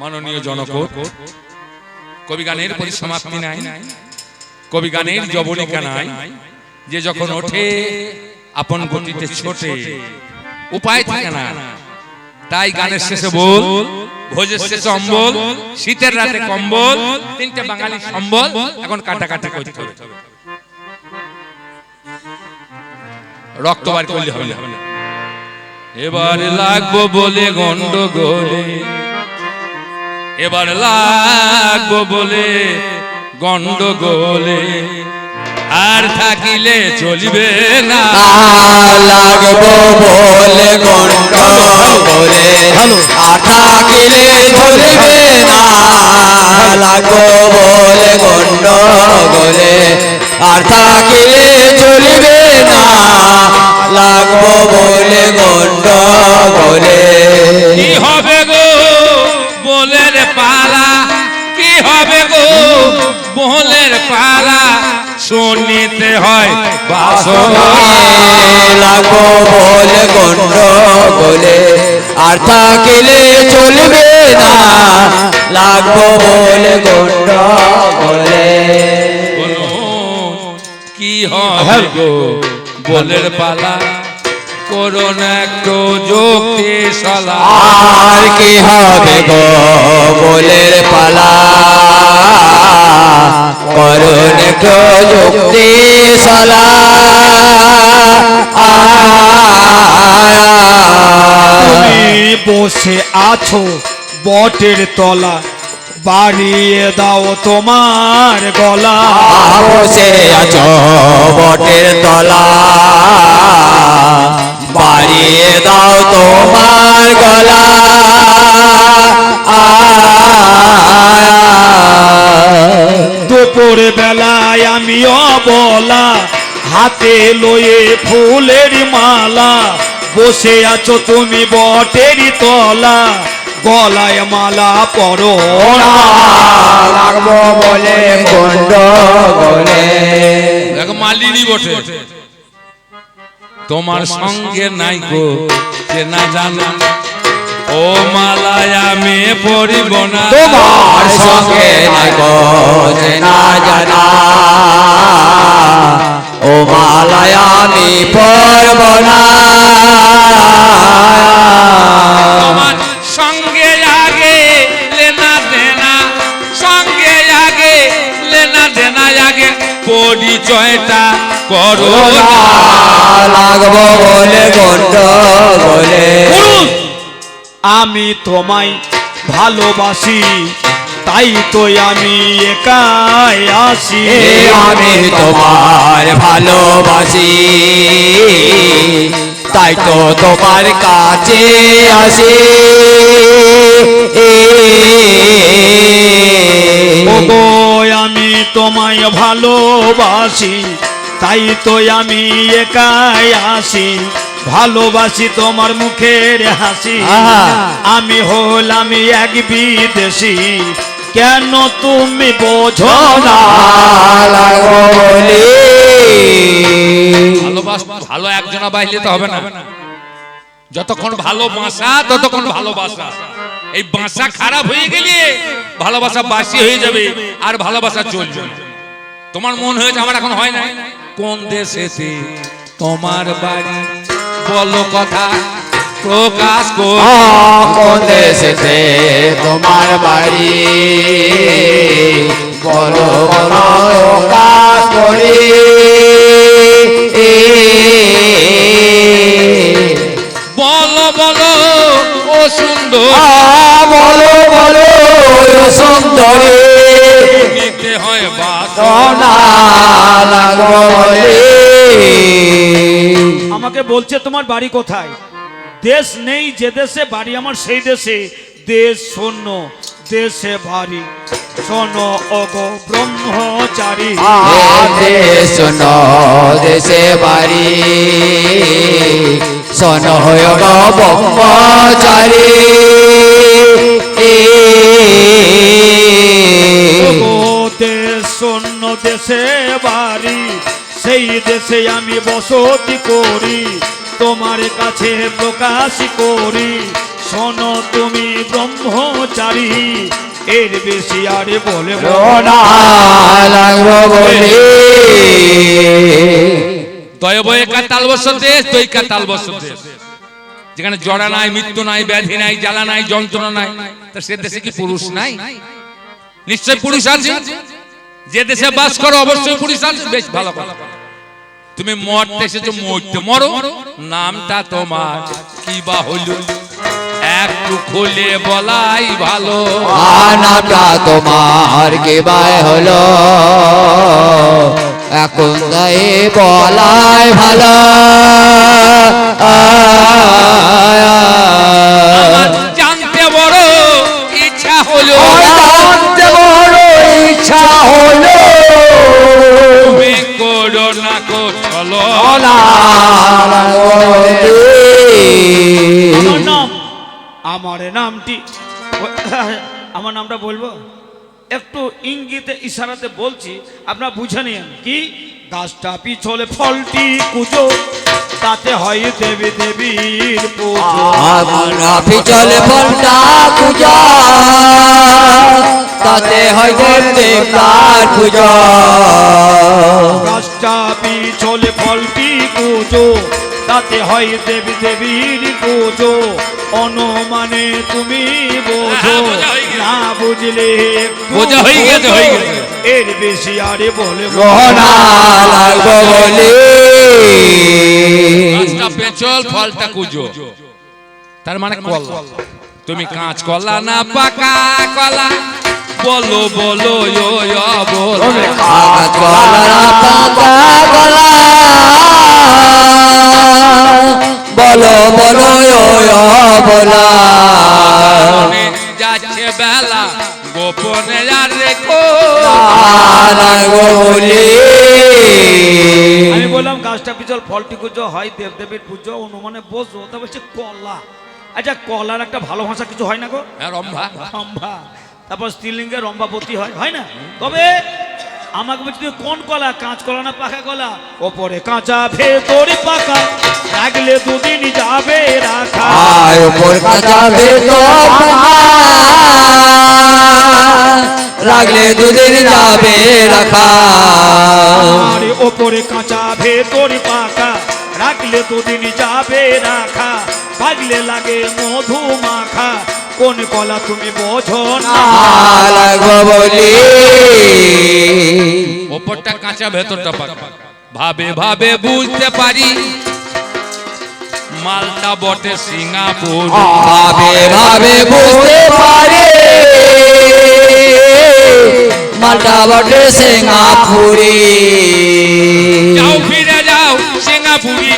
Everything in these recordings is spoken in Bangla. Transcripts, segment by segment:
মাননীয় জনকোট কবি গানের পরিসমাপ্তি নাই কবি গানের জবনিকা নাই যে যখন ওঠে আপন গতিতে ছোটে উপায় থাকে না। তাই গানের শেষে বল ভোজের শেষে অম্বল শীতের রাতে কম্বল তিনটে বাঙালি সম্বল এখন কাটাকাটি করতে হবে। রক্ত বার করলে হবে না। এবার লাগবো বলে গন্ডগোলে। এবার লাগবো বলে গন্ডগোলে। আর থাকিলে চলিবে না। লাগবো বলে গন্ড বলে আঠা কিলে চলবে না। লাগবো বলে গন্ড বলে আঠা কিলে চলবে না। লাগবো বলে গন্ড বলে কি হবে? বলের পালা কি হবে গো? বলের পালা শুনিতে হয় বাসনা। বলে গন্ড বলে আর থাকিলে চলবে না লাগবো বলে গন্ড বলে কি হবে গো? বলের পালা করুন একটু যুক্তি সলা আর কি হবে গো বলের পালা? করুন প্রযুক্তি সলা তুমি বসে আছো বটের তলা বাড়িয়ে দাও তোমার গলা। বসে আছো বটের তলা। বাড়িয়ে দাও তোমার গলা। দুপুর বেলায় আমি অবলা হাতে লয়ে ফুলের মালা। বসে আছো তুমি বটের তলা গলায় মালা পরো লাগবো বলে গন্ড বলে দেখো মালিনী বটে। তোমার সঙ্গে নাই গো যে না জানা। ও মালায় আমি পড়িব না। তোমার সঙ্গে নাই গো না জানা। ও মালায় আমি পড়ব না। তোমার সঙ্গে আগে লেনা দেনা সঙ্গে আগে লেনা দেনা আগে পরিচয়টা লাগবো বলে আমি তোমায় ভালোবাসি তাই তো আমি একাই আসি। আমি তোমার ভালোবাসি তাই তো তোমার কাছে আসি। আমি তোমায় ভালোবাসি তাই তো আমি একাই আসি ভালোবাসি তোমার মুখের হাসি। আমি হলাম এক বিদেশি কেন তুমি বোঝো না? ভালোবাস ভালো একজনা বাইলে তো হবে না। যতক্ষণ ভালো বাসা ততক্ষণ ভালোবাসা। এই বাসা খারাপ হয়ে গেলে ভালোবাসা বাসি হয়ে যাবে আর ভালোবাসা চলবে। তোমার মন হয়েছে আমার এখন হয় না কোন দেশেতে তোমার বাড়ি? বলো কথা প্রকাশ কোন দেশেতে তোমার বাড়ি? বলো কাজ করি। বলো বলো ও সুন্দর। বলো বলো সুন্দরী। আমাকে বলছে তোমার বাড়ি কোথায়? দেশ নেই যে দেশে বাড়ি আমার সেই দেশে। দেশ শূন্য দেশে বাড়ি শোনো অগ ব্রহ্মচারী। দেশ শোনো দেশে বাড়ি শোন হয়ে ব্রহ্মচারী। দেশ শূন্য দেশে বাড়ি সেই দেশে আমি বসতি করি তোমার কাছে প্রকাশ করি। শোনো তুমি ব্রহ্মচারী এর বেশি আরে বলে যেখানে জড়া নাই মৃত্যু নাই ব্যাধি নাই জ্বালা নাই যন্ত্রণা নাই তা সে দেশে কি পুরুষ নাই? নিশ্চয় পুরুষ আছে? যে দেশে বাস করো অবশ্যই আছে বেশ ভালো কথা তুমি মরতে এসেছ মরতে মরো। নামটা তোমার কি বা হইল? একটু খুলে বলাই ভালো। আনাটা তোমার কে বাই হলো এখন বলাই ভালো। ইশারাতে বলছি আপনারা বুঝে নিন কি? গাছটা পিছলে ফলটি কুজো তাতে হয় দেবী দেবীর পুজো। পিছলে ফলটা পূজা তাতে হয় দেব দেবতার পূজা। গাছটা পিছলে ফলটি কুজো তাতে হয় দেবী দেবীর পুজো। অনুমানে তুমি বোঝো। বোঝা হয়ে। না বুঝলে বোঝা হয়ে গেছে, হয়ে গেছে। এর বেশি আরে বলে লাগবো বলি। পেঁচল ফলটা কুজো। তার মানে কলা। তুমি কাঁচ কলা না পাকা কলা? বলো বলো ইয়ো ইয়ো বলো। কাগজ কলা পাতা গলা বলো বলা যাচ্ছে বেলা গোপনে আর রেখো। আমি বললাম গাছটা পিছল ফলটি পুজো হয় দেবদেবীর পুজো অনুমানে বসবো তা বলছে কলা। আচ্ছা কলার একটা ভালো ভাষা কিছু হয় না গো? হ্যাঁ, রম্ভা। রম্ভা। তারপর স্ত্রীলিঙ্গে রম্ভাবতী হয় হয় না? তবে আমাকে বলছি কোন কলা? কাঁচ কলা না পাকা কলা? ওপরে কাঁচা ভেতরে পাকা। রাখলে দুদিন যাবে রাখা। উপর কাঁচা ভেতর রাখলে দুদিন যাবে রাখা। ওপরে কাঁচা ভেতরে পাকা। রাখলে দুদিন যাবে রাখা। ভাগলে লাগে মধু মাখা। কোন কলা তুমি বোঝো না? বলি। ওপরটা কাঁচা ভেতরটা পাকা। ভাবে ভাবে বুঝতে পারি। মালটা বটে সিঙ্গাপুর। ভাবে ভাবে বুঝতে পারে। মালটা বটে সিঙ্গাপুরি। যাও ফিরে যাও সিঙ্গাপুরি।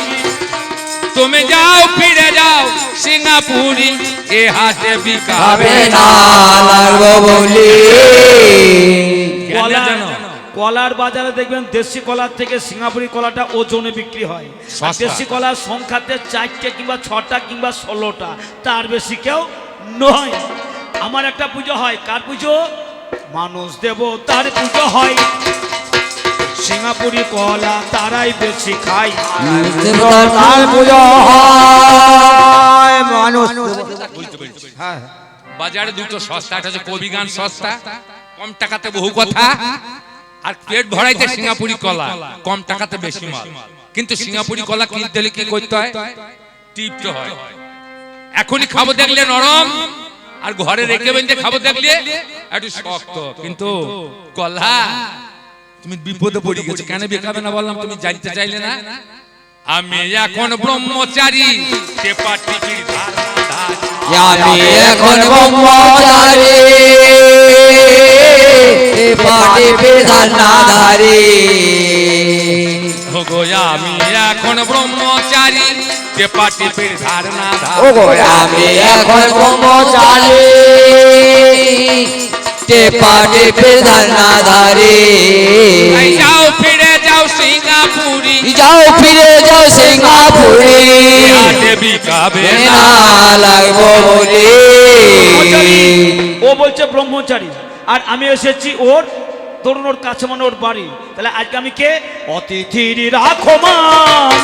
তুমি যাও ফিরে যাও সিঙ্গাপুরি। এ হাতে বিকাবে না লাগবো বলি? কলার বাজারে দেখবেন দেশি কলার থেকে সিঙ্গাপুরি কলাটা ওজনে বিক্রি হয়। দেশি কলার সংখ্যাতে চারটে কিংবা ছটা কিংবা ষোলোটা। তার বেশি কেউ নয়। আমার একটা পুজো হয়। কার পুজো? মানুষ দেব তার পুজো হয়। সিঙ্গাপুরি কলা তারাই বেশি খায়। দেবতার পুজো হয়। মানুষ। হ্যাঁ। বাজারে দুটো সস্তা একটা হচ্ছে কবি গান সস্তা কম টাকাতে বহু কথা আর পেট ভরাইতে সিঙ্গাপুরি কলা কম টাকাতে বেশি মাল। কিন্তু সিঙ্গাপুরি কলা কিনতে হলে কি করতে হয়? টিপতে হয়? এখনই খাব দেখলে নরম আর ঘরে রেখে বেঁধে খাব দেখলে একটু শক্ত। কিন্তু কলা তুমি বিপদে পড়ে গেছো। কেন বেকাবে না বললাম তুমি জানতে চাইলে না? আমি এখন ব্রহ্মচারী টেপা টিপির ধার ধার আমি এখন ব্রহ্মচারী পাটি বিধান ধারী ওগো আমি এখন ব্রহ্মচারী যে পাটি পের ধারণা ও গো আমি এখন ব্রহ্মচারী তে পাটি বিধান ধারী যাও ফিরে যাও সিঙ্গাপুরি যাও ফিরে যাও সিঙ্গাপুরে না লাগবো বলি। ও বলছে ব্রহ্মচারী আর আমি এসেছি ওর ধরুন ওর কাছে মানে ওর বাড়ি। তাহলে আজকে আমি কে? অতিথির রাখো মান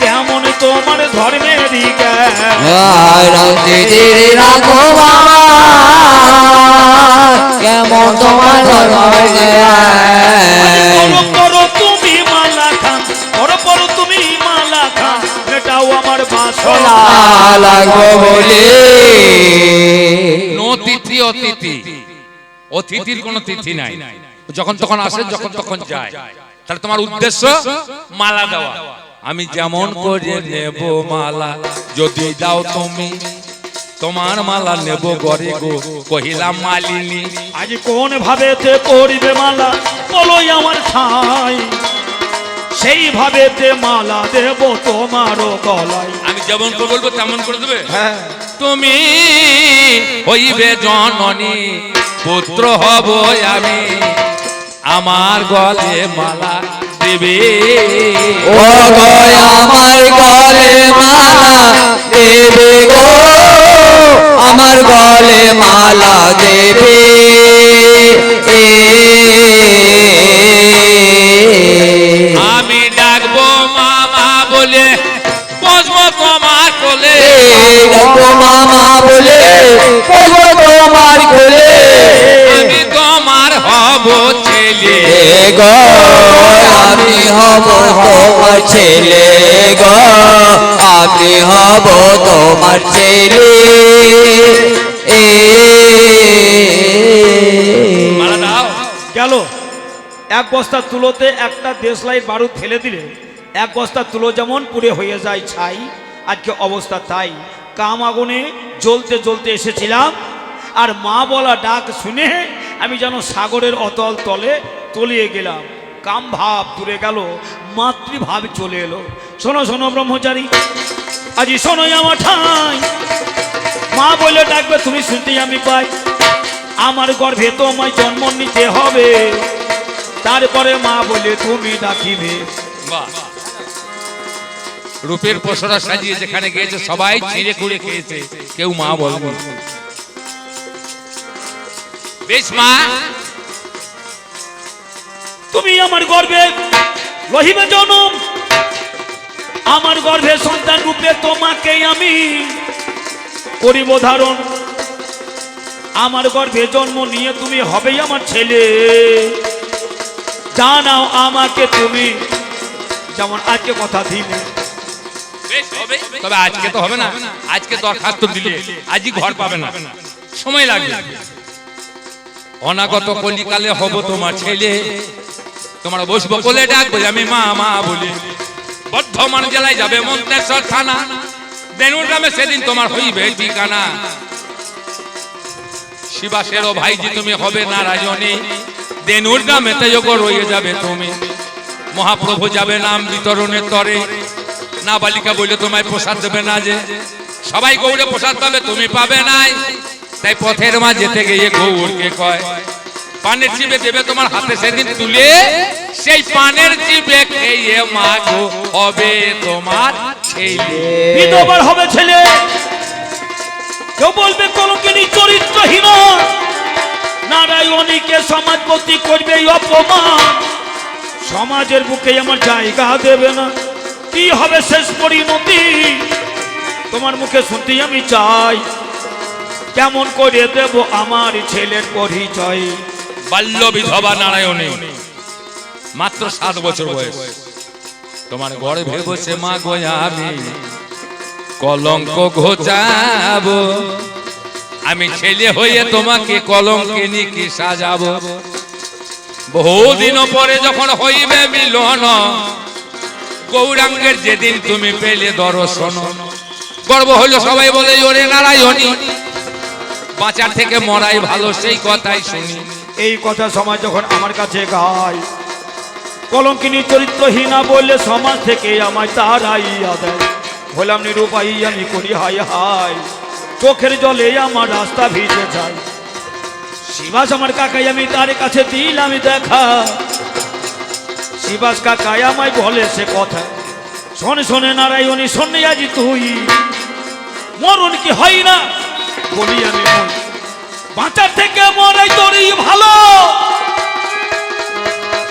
কেমন তোমার ধর্মের রাখো কেমন তোমার বাসনা লাগবো বলে নো তিথি অতিথি। অতিথির কোনো তিথি নাই। যখন তখন আসে যখন তখন যায়। তাহলে তোমার উদ্দেশ্য মালা দেওয়া। আমি যেমন করে নেব মালা যদি দাও তুমি তোমার মালা নেব গরে গো কহিলাম মালিনী। আজ কোন ভাবেতে পড়িবে মালা? বলোই আমার ঠাই সেই ভাবেতে মালা দেব তোমারও গলায়। আমি যেমন করে বলব তেমন করে দেবে। হ্যাঁ। তুমি হইবে জননী পুত্র হব আমি। আমার গলে মালা দেবে। ও গো আমার গলে মালা দেবে গো। আমার গলে মালা দেবে। আমি কোলে দেখো মামা বলে বলব তোমার কোলে আমি তোমার হব ছেলে। গো আমি হব তোমার ছেলে গো। আমি হব তোমার ছেলে। এ গেল। এক বস্তা তুলোতে একটা দেশলাই বারুদ ফেলে দিলে। এক বস্তা তুলো যেমন পুড়ে হয়ে যায় ছাই। আজকে অবস্থা তাই। কাম আগুনে জ্বলতে জ্বলতে এসেছিলাম, আর মা বলা ডাক শুনে আমি যেন সাগরের অতল তলে তলিয়ে গেলাম। কাম ভাব দূরে গেল, মাতৃভাব চলে এলো। শোনো শোনো ব্রহ্মচারী, আজি শোনোই আমার ঠাই। মা বলে ডাকবে, তুমি শুনতেই আমি পাই। আমার গর্ভে তোমায় জন্ম নিতে হবে। তারপরে মা বলে তুমি ডাকিবে। বাহ। রূপের পশরা সাজিয়ে যেখানে গিয়েছে, সবাই ছিঁড়ে কুড়ে খেয়েছে। কেউ মা বলব বেশ মা, তুমি আমার গর্ভে রহিবে জনম। আমার গর্ভে সন্তান রূপে তোমাকে আমি করিব ধারণ। আমার গর্ভে জন্ম নিয়ে তুমি হবেই আমার ছেলে। জানাও আমাকে তুমি। যেমন আজকে কথা দিলে। তবে আজকে তো হবে না। আজকে দরখাস্ত দিলে। আজই ঘর পাবে না। সময় লাগবে। অনাগত কলিকালে হব তোমার ছেলে। তোমার বসবো কোলে ডাকবো, আমি মা মা বলি। বর্ধমান জেলায় যাবে মন্তেশ্বর থানা। বেনুর গ্রামে সেদিন তোমার হইবে ঠিকানা। শিবাসেরও ভাইজি তুমি হবে নারায়ণী দেনুর গ্রামে তেজগ রয়ে যাবে তুমি। মহাপ্রভু যাবে নাম বিতরণের তরে। না বালিকা বলে তোমায় প্রসাদ দেবে না যে? সবাই গৌরে প্রসাদ পাবে, তুমি পাবে নাই। তাই পথের মা যেতে গিয়ে গৌরকে কয়, পানের চিবে দেবে তোমার হাতে সেদিন তুলে, সেই পানের চিবে খেয়ে মা গো, হবে তোমার ছেলে। বিধবার হবে ছেলে। কেউ বলবে কলঙ্কিনী চরিত্রহীন। নারায়ণীকে সমাজপতি করবে অপমান। সমাজের বুকে আমার জায়গা দেবে না। কি হবে শেষ পরিণতি? তোমার মুখে শুনতেই আমি চাই। কেমন করে দেব আমার ছেলের পরিচয়? বাল্য বিধবা নারায়ণী, মাত্র সাত বছর বয়স। তোমার ঘরে ভেবছে মা গোয়া কলঙ্ক ঘোচাবো। আমি ছেলে হয়ে তোমাকে কলঙ্কিনী কি সাজাবো। বহুদিন পরে যখন হইবে মিলন গৌরাঙ্গের যেদিন তুমি পেলে দর্শন। গর্ব হইল সবাই বলে, ওরে নারায়ণী। বাঁচার থেকে মরাই ভালো, সেই কথাই শুনি। এই কথা সমাজ যখন আমার কাছে গায়, কলঙ্কিনী চরিত্রহীনা বললে সমাজ থেকে আমায় তারাইয়া দেয়। হলাম নিরুপায়ী, আমি করি হাই হাই চোখের জলে আমার রাস্তা ভিজে যায়। শিবাস আমার কাকাই, আমি তার কাছে দিলাম দেখা। শিবাস কাকাই আমায় বলে সে কথা। শোনে শোনে, নারায়ণী, শোনে আজি তুই। মরণ কি হয় না? বলি আমি। বাঁচার থেকে মরাই তোরই ভালো।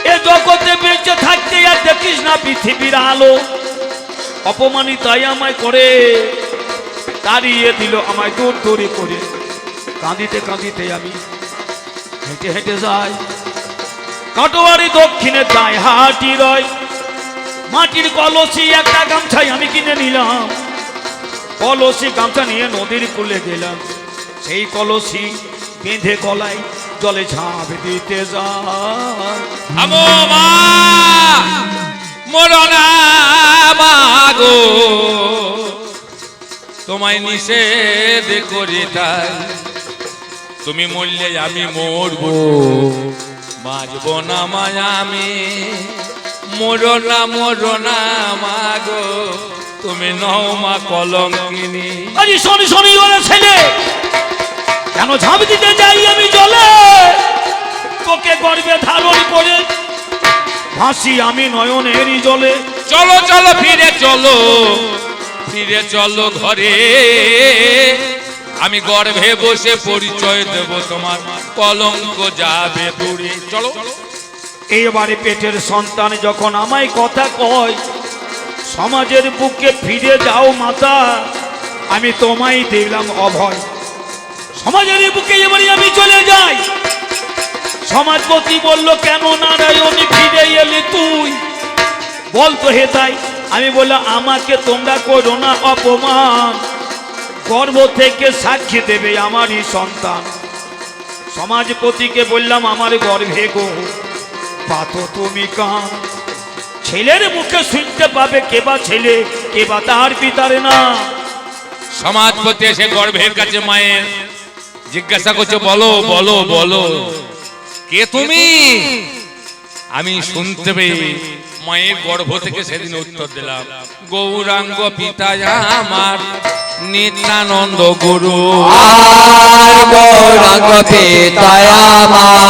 এ জগতে বেঁচে থাকতে আর দেখিস না পৃথিবীর আলো। অপমানিতাই আমায় করে। তাড়িয়ে দিল আমায় দূর দূরে করে। কাঁদিতে কাঁদিতে আমি হেঁটে হেঁটে যাই। কাটোয়ারি দক্ষিণে যায় হাটি রয়। মাটির কলসি একটা গামছাই আমি কিনে নিলাম। কলসি গামছা নিয়ে নদীর কুলে গেলাম। সেই কলসি বেঁধে গলায় জলে ঝাঁপ দিতে মাগো তোমায় নিষেধ করি তাই। তুমি মরলে আমি মরবো। বাঁচব না আমি মরনা মরনা মাগো। তুমি নও মা কলঙ্কিনী। আরে শনি শনি ওরা ছেলে। কেন ঝাঁপ দিতে যাই আমি জলে? তোকে গর্বে ধারণ করে ভাসি আমি নয়নেরই জলে। চলো চলো ফিরে চলো। ফিরে চলো ঘরে। আমি গর্ভে বসে পরিচয় দেব তোমার। কলঙ্ক যাবে দূরে। চলো। এইবারে পেটের সন্তান যখন আমায় কথা কয়, সমাজের বুকে ফিরে যাও মাতা, আমি তোমায় দিলাম অভয়। সমাজের বুকে এবারে আমি চলে যাই। সমাজপতি বলল, কেন নারায়ণী, ফিরে এলি তুই? বলতো হে তাই। আমি বললাম, আমাকে তোমরা করো না অপমান। গর্ভ থেকে সাক্ষী দেবে আমারই সন্তান। সমাজপতিকে বললাম, আমার গর্ভে গো পাতো তুমি কান। ছেলের মুখে শুনতে পাবে কে বা ছেলে, কে বা তার পিতার না সমাজপতি এসে গর্ভের কাছে মায়ের জিজ্ঞাসা করছে, বলো বলো বলো, কে তুমি? আমি শুনতে পেয়ে মায়ের গর্ভ থেকে সেদিন উত্তর দিলাম। গৌরাঙ্গ পিতা আমার নিত্যানন্দ গুরু। গৌরাঙ্গ আমার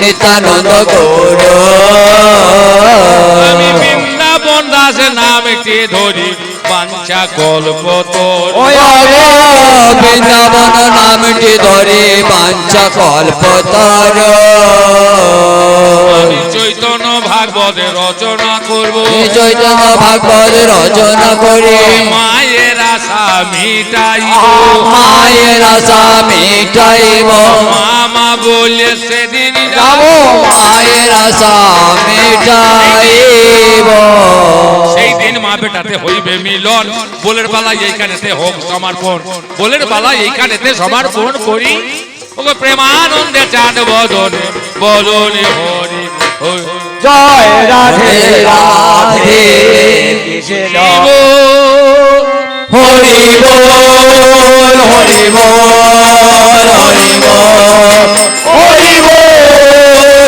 নিত্যানন্দ গৌর। আমি বৃন্দাবন দাস নামটি ধরি। বাঞ্ছা কল্পতর। ওই রে বৃন্দাবন নামটি ধরে পাঞ্চা কল্পতর। আমি চৈতন্য ভাগবত রচনা করব। চৈতন্য ভাগবত রচনা করে। মায়ের আশা মিটাই মায়ের আশা মিটাইব। মামা বলে সেদিন আশা মেটাইব সেই দিন মা বেটাতে হইবে মিলন। বোলের বালা এইখানেতে হোক সমর্পণ বোলের বালা এইখানেতে সমর্পণ করি। ওগো প্রেমানন্দে চাঁদ বদনে বদনে হরি জয় রাধে রাধে। কৃষ্ণ হরি বল হরি বল হরি বল। হরি বল।